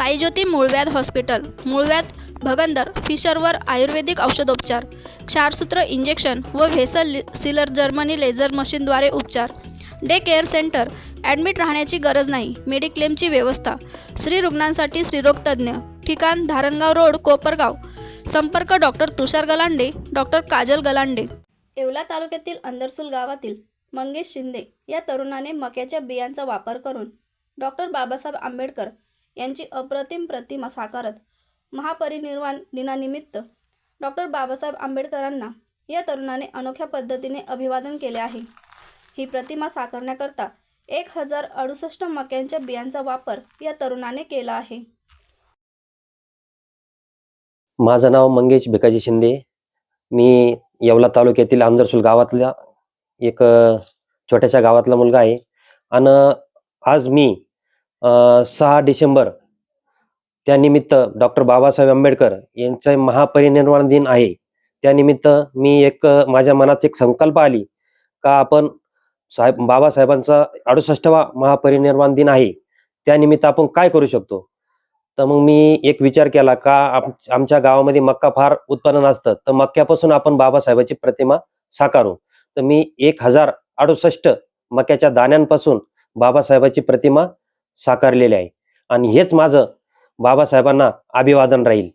साईज्योती मूळव्याध हॉस्पिटल मूळव्याध भगंदर फिशरवर आयुर्वेदिक औषधोपचार क्षारसूत्र इंजेक्शन व व्हेसल सिलर जर्मनी लेझर मशीनद्वारे उपचार. डे केअर सेंटर ॲडमिट राहण्याची गरज नाही मेडिक्लेमची व्यवस्था. स्त्री रुग्णांसाठी स्त्रीरोगतज्ञ ठिकाण धारणगाव रोड कोपरगाव. संपर्क डॉक्टर तुषार गलांडे डॉक्टर काजल गलांडे. येवला तालुक्यातील अंदरसूल गावातील मंगेश शिंदे या तरुणाने मक्याच्या बियांचा वापर करून डॉक्टर बाबासाहेब आंबेडकर यांची अप्रतिम प्रतिमा साकारत महापरिनिर्वाण दिनानिमित्त डॉक्टर बाबासाहेब आंबेडकरांना या तरुणाने अनोख्या पद्धतीने अभिवादन केले आहे. ही प्रतिमा साकारण्याकरता एक हजार अडुसष्ट मक्यांच्या बियांचा वापर या तरुणाने केला आहे. माझं नाव मंगेश भिकाजी शिंदे. मी येवला तालुक्यातील आंदरसूल गावातल्या एक छोट्याशा गावातला मुलगा आहे. आणि आज मी सहा डिसेंबर त्यानिमित्त डॉक्टर बाबासाहेब आंबेडकर यांचा महापरिनिर्वाण दिन आहे. त्यानिमित्त मी एक माझ्या मनात एक संकल्प आली का आपण साहेब बाबासाहेबांचा अडुसष्टवा महापरिनिर्वाण दिन आहे. त्यानिमित्त आपण काय करू शकतो? तर मग मी एक विचार केला का आम- आमच्या गावामध्ये मक्का फार उत्पन्न असतं तर मक्क्यापासून आपण बाबासाहेबाची प्रतिमा साकारू. तर मी एक हजार अडुसष्ट मक्याच्या दाण्यांपासून बाबासाहेबाची प्रतिमा साकारलेले आहे. आणि हेच माझं बाबासाहेबांना अभिवादन राहील.